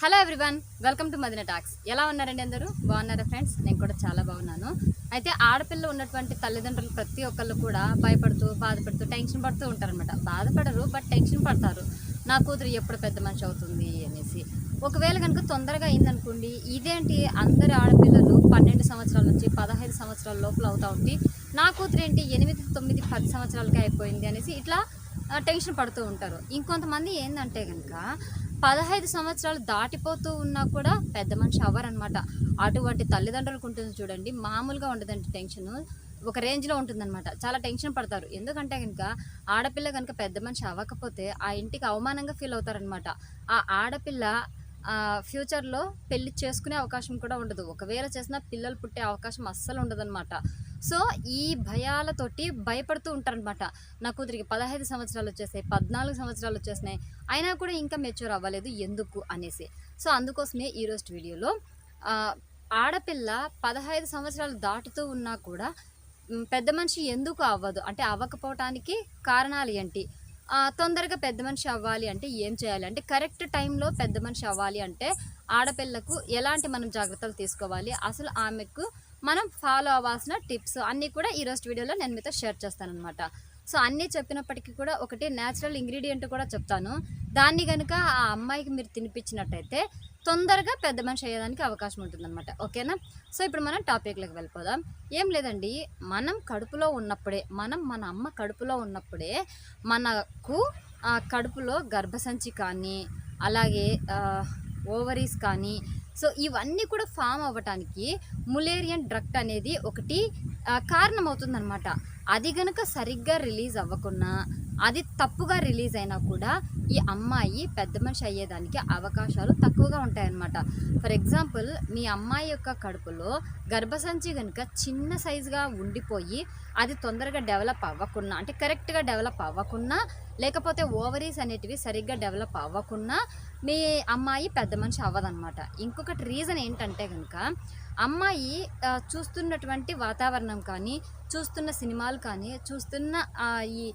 Hello everyone welcome to Madina Talks. ఎలా ఉన్నారండి అందరూ? బాగున్నారా ఫ్రెండ్స్? నేను కూడా చాలా బాగున్నాను. అయితే ఆడపిల్ల ఉన్నటువంటి తల్లిదండ్రులు ప్రతి ఒక్కళ్ళు కూడా భయపడుతూ బాధపడుతూ టెన్షన్ పడుతూ ఉంటారనమాట బాధపడరు బట్ టెన్షన్ పడతారు. నా కూతురు ఎప్పుడు పెద్ద మనిషి అవుతుంది అనేసి. ఒకవేళ కనుక తొందరగా అయిందనుకోండి ఇదేంటి అందరి ఆడపిల్లలు పన్నెండు సంవత్సరాల నుంచి పదహైదు సంవత్సరాల లోపల అవుతూ ఉంటే నా కూతురు ఏంటి ఎనిమిది తొమ్మిది పది సంవత్సరాలకే అయిపోయింది అనేసి ఇట్లా టెన్షన్ పడుతూ ఉంటారు. ఇంకొంతమంది ఏంటంటే కనుక పదహైదు సంవత్సరాలు దాటిపోతూ ఉన్నా కూడా పెద్ద మనిషి అవ్వరనమాట అటువంటి తల్లిదండ్రులకు ఉంటుంది చూడండి మామూలుగా ఉండదండి టెన్షన్. ఒక రేంజ్లో ఉంటుందన్నమాట. చాలా టెన్షన్ పడతారు. ఎందుకంటే కనుక ఆడపిల్ల కనుక పెద్ద మనిషి అవ్వకపోతే ఆ ఇంటికి అవమానంగా ఫీల్ అవుతారనమాట ఆ ఆడపిల్ల ఫ్యూచర్లో పెళ్ళి చేసుకునే అవకాశం కూడా ఉండదు. ఒకవేళ చేసినా పిల్లలు పుట్టే అవకాశం అస్సలు ఉండదన్నమాట. సో ఈ భయాలతోటి భయపడుతూ ఉంటారనమాట నా కూతురికి పదహైదు సంవత్సరాలు వచ్చేసాయి పద్నాలుగు సంవత్సరాలు వచ్చేసినాయి. అయినా కూడా ఇంకా మెచ్యూర్ అవ్వలేదు ఎందుకు అనేసి. సో అందుకోసమే ఈరోజు వీడియోలో ఆడపిల్ల పదహైదు సంవత్సరాలు దాటుతూ ఉన్నా కూడా పెద్ద మనిషి ఎందుకు అవ్వదు? అంటే అవ్వకపోవటానికి కారణాలు ఏంటి? తొందరగా పెద్ద మనిషి అవ్వాలి అంటే ఏం చేయాలి? అంటే కరెక్ట్ టైంలో పెద్ద మనిషి అవ్వాలి అంటే ఆడపిల్లకు ఎలాంటి మనం జాగ్రత్తలు తీసుకోవాలి? అసలు ఆమెకు మనం ఫాలో అవ్వాల్సిన టిప్స్ అన్నీ కూడా ఈరోజు వీడియోలో నేను మీతో షేర్ చేస్తాను అనమాట సో అన్నీ చెప్పినప్పటికీ కూడా ఒకటి న్యాచురల్ ఇంగ్రీడియంట్ కూడా చెప్తాను. దాన్ని కనుక ఆ అమ్మాయికి మీరు తినిపించినట్టయితే తొందరగా పెద్ద మనిషి అయ్యేదానికి అవకాశం ఉంటుందన్నమాట. ఓకేనా సో ఇప్పుడు మనం టాపిక్లోకి వెళ్ళిపోదాం. ఏం లేదండి మనం కడుపులో ఉన్నప్పుడే మనం మన అమ్మ కడుపులో ఉన్నప్పుడే మనకు ఆ కడుపులో గర్భసంచి కానీ అలాగే ఓవరీస్ కానీ సో ఇవన్నీ కూడా ఫామ్ అవ్వటానికి ములేరియన్ డ్రక్ట్ అనేది ఒకటి కారణమవుతుందనమాట అది గనక సరిగ్గా రిలీజ్ అవ్వకున్నా అది తప్పుగా రిలీజ్ అయినా కూడా ఈ అమ్మాయి పెద్ద మనిషి అయ్యేదానికి అవకాశాలు తక్కువగా ఉంటాయన్నమాట. ఫర్ ఎగ్జాంపుల్ మీ అమ్మాయి యొక్క కడుపులో గర్భసంచి కనుక చిన్న సైజుగా ఉండిపోయి అది తొందరగా డెవలప్ అవ్వకున్నా అంటే కరెక్ట్గా డెవలప్ అవ్వకుండా లేకపోతే ఓవరీస్ అనేటివి సరిగ్గా డెవలప్ అవ్వకుండా మీ అమ్మాయి పెద్ద మనిషి అవ్వదన్నమాట. ఇంకొకటి రీజన్ ఏంటంటే కనుక అమ్మాయి చూస్తున్నటువంటి వాతావరణం కానీ చూస్తున్న సినిమాలు కానీ చూస్తున్న ఈ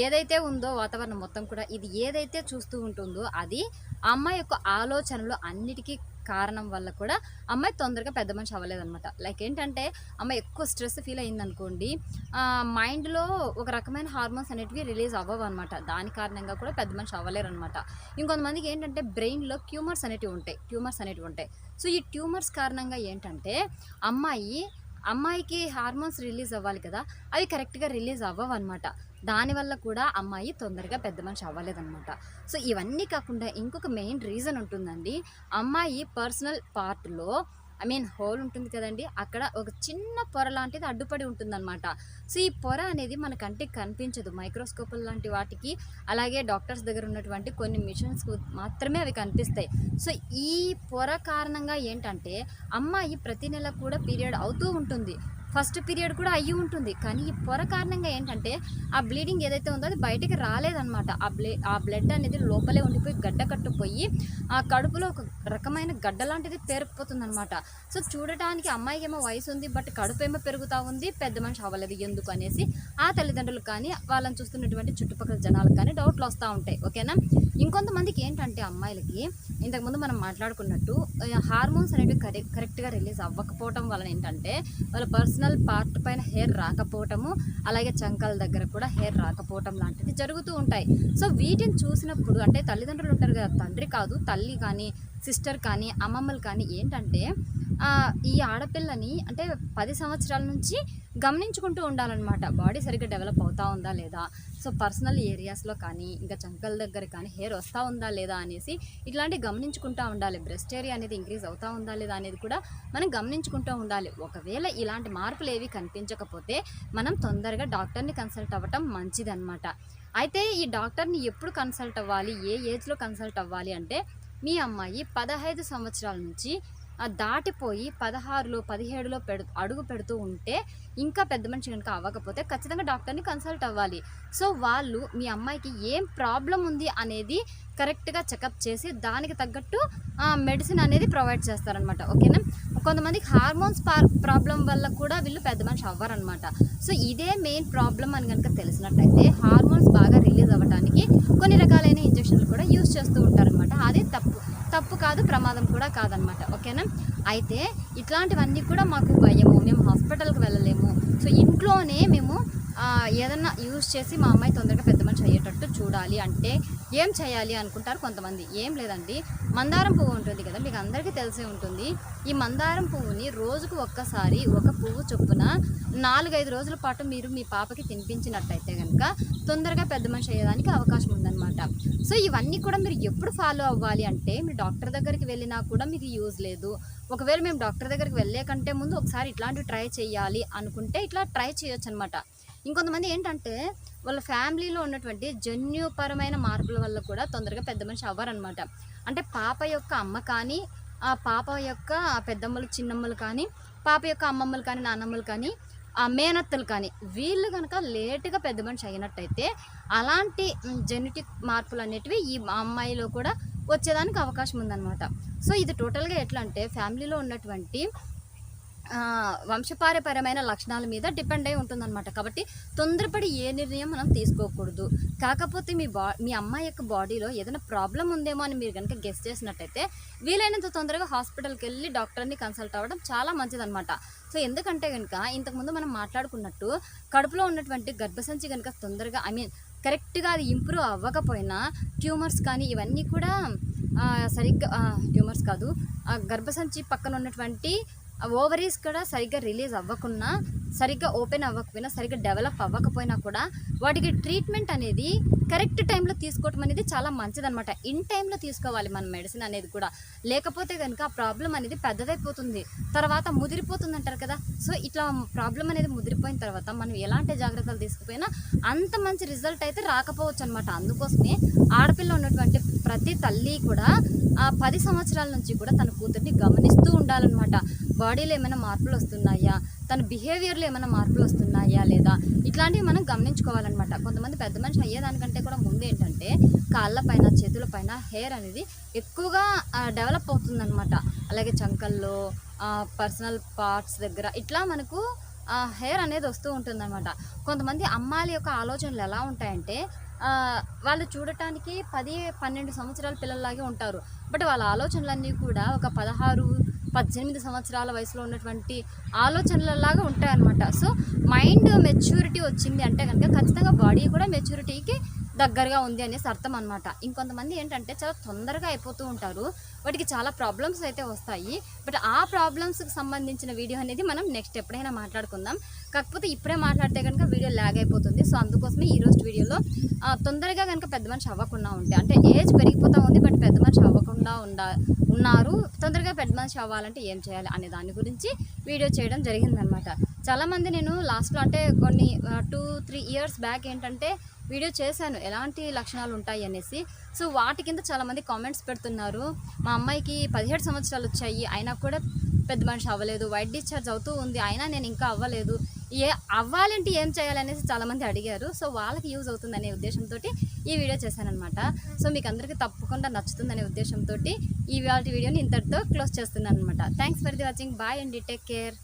ఏదైతే ఉందో వాతావరణం మొత్తం కూడా ఇది ఏదైతే చూస్తూ ఉంటుందో అది అమ్మాయి యొక్క ఆలోచనలు అన్నిటికీ కారణం వల్ల కూడా అమ్మాయి తొందరగా పెద్ద మనిషి అవ్వలేదనమాట లైక్ ఏంటంటే అమ్మాయి ఎక్కువ స్ట్రెస్ ఫీల్ అయిందనుకోండి మైండ్లో ఒక రకమైన హార్మోన్స్ అనేటివి రిలీజ్ అవ్వవు అనమాట దాని కారణంగా కూడా పెద్ద మనిషి అవ్వలేరు అనమాట ఇంకొంతమందికి ఏంటంటే బ్రెయిన్లో ట్యూమర్స్ అనేటివి ఉంటాయి ట్యూమర్స్ అనేటివి ఉంటాయి. సో ఈ ట్యూమర్స్ కారణంగా ఏంటంటే అమ్మాయి అమ్మాయికి హార్మోన్స్ రిలీజ్ అవ్వాలి కదా అవి కరెక్ట్గా రిలీజ్ అవ్వవు అనమాట దానివల్ల కూడా అమ్మాయి తొందరగా పెద్ద మనిషి అవ్వలేదన్నమాట. సో ఇవన్నీ కాకుండా ఇంకొక మెయిన్ రీజన్ ఉంటుందండి. అమ్మాయి పర్సనల్ పార్ట్లో ఐ మీన్ హోల్ ఉంటుంది కదండి అక్కడ ఒక చిన్న పొర లాంటిది అడ్డుపడి ఉంటుందన్నమాట. సో ఈ పొర అనేది మన కంటికి కనిపించదు. మైక్రోస్కోప్ లాంటి వాటికి అలాగే డాక్టర్స్ దగ్గర ఉన్నటువంటి కొన్ని మిషన్స్ మాత్రమే అవి కనిపిస్తాయి. సో ఈ పొర కారణంగా ఏంటంటే అమ్మాయి ప్రతి నెల కూడా పీరియడ్ అవుతూ ఉంటుంది. ఫస్ట్ పీరియడ్ కూడా అయ్యి ఉంటుంది. కానీ ఈ పొర కారణంగా ఏంటంటే ఆ బ్లీడింగ్ ఏదైతే ఉందో అది బయటికి రాలేదనమాట ఆ బ్లే ఆ బ్లడ్ అనేది లోపలే ఉండిపోయి గడ్డ కట్టుపోయి ఆ కడుపులో ఒక రకమైన గడ్డ లాంటిది పేరుకుపోతుంది అనమాట సో చూడటానికి అమ్మాయికి ఏమో వయసు ఉంది బట్ కడుపు ఏమో పెరుగుతూ ఉంది పెద్ద మనిషి అవ్వలేదు ఎందుకు అనేసి ఆ తల్లిదండ్రులు కానీ వాళ్ళని చూస్తున్నటువంటి చుట్టుపక్కల జనాలకు కానీ డౌట్లు వస్తూ ఉంటాయి. ఓకేనా? ఇంకొంతమందికి ఏంటంటే అమ్మాయిలకి ఇంతకుముందు మనం మాట్లాడుకున్నట్టు హార్మోన్స్ అనేవి కరెక్ట్ కరెక్ట్గా రిలీజ్ అవ్వకపోవటం వలన ఏంటంటే వాళ్ళ పర్సనల్ పార్ట్ పైన హెయిర్ రాకపోవటము అలాగే చంకల దగ్గర కూడా హెయిర్ రాకపోవటం లాంటివి జరుగుతూ ఉంటాయి. సో వీటిని చూసినప్పుడు అంటే తల్లిదండ్రులు ఉంటారు కదా తండ్రి కాదు తల్లి కానీ సిస్టర్ కానీ అమ్మమ్మలు కానీ ఏంటంటే ఈ ఆడపిల్లని అంటే పది సంవత్సరాల నుంచి గమనించుకుంటూ ఉండాలన్నమాట. బాడీ సరిగ్గా డెవలప్ అవుతా ఉందా లేదా? సో పర్సనల్ ఏరియాస్లో కానీ ఇంకా చంకల దగ్గర కానీ హెయిర్ వస్తూ ఉందా లేదా అనేసి ఇట్లాంటి గమనించుకుంటూ ఉండాలి. బ్రెస్ట్ ఏరియా అనేది ఇంక్రీజ్ అవుతా ఉందా లేదా అనేది కూడా మనం గమనించుకుంటూ ఉండాలి. ఒకవేళ ఇలాంటి మార్పులు ఏవి కనిపించకపోతే మనం తొందరగా డాక్టర్ని కన్సల్ట్ అవ్వటం మంచిదన్నమాట. అయితే ఈ డాక్టర్ని ఎప్పుడు కన్సల్ట్ అవ్వాలి? ఏ ఏజ్లో కన్సల్ట్ అవ్వాలి అంటే మీ అమ్మాయి పదహైదు సంవత్సరాల నుంచి దాటిపోయి పదహారులో పదిహేడులో పెడు అడుగు పెడుతూ ఉంటే ఇంకా పెద్ద మనిషి కనుక అవ్వకపోతే ఖచ్చితంగా డాక్టర్ని కన్సల్ట్ అవ్వాలి. సో వాళ్ళు మీ అమ్మాయికి ఏం ప్రాబ్లం ఉంది అనేది కరెక్ట్గా చెకప్ చేసి దానికి తగ్గట్టు మెడిసిన్ అనేది ప్రొవైడ్ చేస్తారనమాట. ఓకేనా? కొంతమందికి హార్మోన్స్ ప్రాబ్లం వల్ల కూడా వీళ్ళు పెద్ద మనిషి అవ్వరనమాట. సో ఇదే మెయిన్ ప్రాబ్లం అని కనుక తెలిసినట్టయితే హార్మోన్స్ బాగా రిలీజ్ అవ్వడానికి కొన్ని రకాలైన ఇంజెక్షన్లు కూడా యూజ్ చేస్తూ ఉంటారనమాట. అది తప్పు. తప్పు కాదు ప్రమాదం కూడా కాదనమాట. ఓకేనా? అయితే ఇట్లాంటివన్నీ కూడా మాకు భయము. మేము హాస్పిటల్కి వెళ్ళలేము. సో ఇంట్లోనే మేము ఏదన్నా యూజ్ చేసి మా అమ్మాయి తొందరగా పెద్ద మనిషి అయ్యేటట్టు చూడాలి అంటే ఏం చేయాలి అనుకుంటారు కొంతమంది. ఏం లేదండి. మందారం పువ్వు ఉంటుంది కదా మీకు అందరికీ తెలిసే ఉంటుంది. ఈ మందారం పువ్వుని రోజుకు ఒక్కసారి ఒక పువ్వు చొప్పున నాలుగైదు రోజుల పాటు మీరు మీ పాపకి తినిపించినట్టయితే కనుక తొందరగా పెద్ద మనిషి అయ్యేదానికి అవకాశం ఉందన్నమాట. సో ఇవన్నీ కూడా మీరు ఎప్పుడు ఫాలో అవ్వాలి అంటే మీరు డాక్టర్ దగ్గరికి వెళ్ళినా కూడా మీకు యూజ్ లేదు. ఒకవేళ మేము డాక్టర్ దగ్గరికి వెళ్ళే కంటే ముందు ఒకసారి ఇట్లాంటివి ట్రై చేయాలి అనుకుంటే ఇట్లా ట్రై చేయొచ్చు అనమాట ఇంకొంతమంది ఏంటంటే వాళ్ళ ఫ్యామిలీలో ఉన్నటువంటి జన్యుపరమైన మార్పుల వల్ల కూడా తొందరగా పెద్ద మనిషి అవ్వరనమాట అంటే పాప యొక్క అమ్మ కానీ ఆ పాప యొక్క పెద్దమ్మలు చిన్నమ్మలు కానీ పాప యొక్క అమ్మమ్మలు కానీ నాన్నమ్మలు కానీ ఆ మేనత్తలు కానీ వీళ్ళు కనుక లేటుగా పెద్ద మనిషి అయినట్టయితే అలాంటి జెనెటిక్ మార్పులు అనేటివి ఈ అమ్మాయిలో కూడా వచ్చేదానికి అవకాశం ఉందన్నమాట. సో ఇది టోటల్గా ఎట్లా అంటే ఫ్యామిలీలో ఉన్నటువంటి వంశపారపరమైన లక్షణాల మీద డిపెండ్ అయి ఉంటుందన్నమాట. కాబట్టి తొందరపడి ఏ నిర్ణయం మనం తీసుకోకూడదు. కాకపోతే మీ బా మీ అమ్మాయి యొక్క బాడీలో ఏదైనా ప్రాబ్లం ఉందేమో అని మీరు కనుక గెస్ట్ చేసినట్టయితే వీలైనంత తొందరగా హాస్పిటల్కి వెళ్ళి డాక్టర్ని కన్సల్ట్ అవ్వడం చాలా మంచిదన్నమాట. సో ఎందుకంటే కనుక ఇంతకుముందు మనం మాట్లాడుకున్నట్టు కడుపులో ఉన్నటువంటి గర్భసంచి కనుక తొందరగా ఐ మీన్ కరెక్ట్గా అది ఇంప్రూవ్ అవ్వకపోయినా ట్యూమర్స్ కానీ ఇవన్నీ కూడా సరిగ్గా ట్యూమర్స్ కాదు ఆ గర్భసంచి పక్కన ఉన్నటువంటి ఓవరీస్ కూడా సరిగ్గా రిలీజ్ అవ్వకున్నా సరిగ్గా ఓపెన్ అవ్వకపోయినా సరిగ్గా డెవలప్ అవ్వకపోయినా కూడా వాటికి ట్రీట్మెంట్ అనేది కరెక్ట్ టైంలో తీసుకోవటం అనేది చాలా మంచిదనమాట ఇన్ టైంలో తీసుకోవాలి మన మెడిసిన్ అనేది కూడా. లేకపోతే కనుక ఆ ప్రాబ్లం అనేది పెద్దదైపోతుంది. తర్వాత ముదిరిపోతుంది అంటారు కదా. సో ఇట్లా ప్రాబ్లం అనేది ముదిరిపోయిన తర్వాత మనం ఎలాంటి జాగ్రత్తలు తీసుకుపోయినా అంత మంచి రిజల్ట్ అయితే రాకపోవచ్చు అనమాట అందుకోసమే ఆడపిల్ల ఉన్నటువంటి ప్రతి తల్లి కూడా ఆ పది సంవత్సరాల నుంచి కూడా తన కూతుర్ని గమనిస్తూ ఉండాలన్నమాట. బాడీలో ఏమైనా మార్పులు వస్తున్నాయా? తన బిహేవియర్లో ఏమైనా మార్పులు వస్తున్నాయా లేదా? ఇట్లాంటివి మనం గమనించుకోవాలన్నమాట. కొంతమంది పెద్ద మనిషి అయ్యేదానికంటే కూడా ముందు ఏంటంటే కాళ్ళపైన చేతులపైన హెయిర్ అనేది ఎక్కువగా డెవలప్ అవుతుందన్నమాట. అలాగే చంకల్లో పర్సనల్ పార్ట్స్ దగ్గర ఇట్లా మనకు హెయిర్ అనేది వస్తూ ఉంటుందన్నమాట. కొంతమంది అమ్మాయిల యొక్క ఆలోచనలు ఎలా ఉంటాయంటే వాళ్ళు చూడటానికి పది పన్నెండు సంవత్సరాల పిల్లల్లాగే ఉంటారు. బట్ వాళ్ళ ఆలోచనలన్నీ కూడా ఒక పదహారు పద్దెనిమిది సంవత్సరాల వయసులో ఉన్నటువంటి ఆలోచనలలాగా ఉంటాయన్నమాట. సో మైండ్ మెచ్యూరిటీ వచ్చింది అంటే కనుక ఖచ్చితంగా బాడీ కూడా మెచ్యూరిటీకి దగ్గరగా ఉంది అనేసి అర్థం అనమాట ఇంకొంతమంది ఏంటంటే చాలా తొందరగా అయిపోతూ ఉంటారు. వాటికి చాలా ప్రాబ్లమ్స్ అయితే వస్తాయి. బట్ ఆ ప్రాబ్లమ్స్కి సంబంధించిన వీడియో అనేది మనం నెక్స్ట్ ఎప్పుడైనా మాట్లాడుకుందాం. కాకపోతే ఇప్పుడే మాట్లాడితే కనుక వీడియో ల్యాగ్ అయిపోతుంది. సో అందుకోసమే ఈ రోజు వీడియోలో తొందరగా కనుక పెద్ద మనిషి అవ్వకుండా ఉంటే అంటే ఏజ్ పెరిగిపోతూ ఉంది బట్ పెద్ద మనిషి అవ్వకుండా ఉండ ఉన్నారు. తొందరగా పెద్ద మనిషి అవ్వాలంటే ఏం చేయాలి అనే దాని గురించి వీడియో చేయడం జరిగిందనమాట. చాలామంది నేను లాస్ట్లో అంటే కొన్ని టూ త్రీ ఇయర్స్ బ్యాక్ ఏంటంటే వీడియో చేశాను. ఎలాంటి లక్షణాలు ఉంటాయి అనేసి. సో వాటి కింద చాలామంది కామెంట్స్ పెడుతున్నారు. మా అమ్మాయికి పదిహేడు సంవత్సరాలు వచ్చాయి. అయినా కూడా పెద్ద మనిషి అవ్వలేదు. వైట్ డిశ్చార్జ్ అవుతూ ఉంది. అయినా నేను ఇంకా అవ్వలేదు. ఏ అవ్వాలంటే ఏం చేయాలనేసి చాలామంది అడిగారు. సో వాళ్ళకి యూజ్ అవుతుందనే ఉద్దేశంతో ఈ వీడియో చేశానమాట సో మీకు అందరికీ తప్పకుండా నచ్చుతుందనే ఉద్దేశంతో ఈ వాటి వీడియోని ఇంతటితో క్లోజ్ చేస్తున్నాను అనమాట thanks for the watching bye and. Take care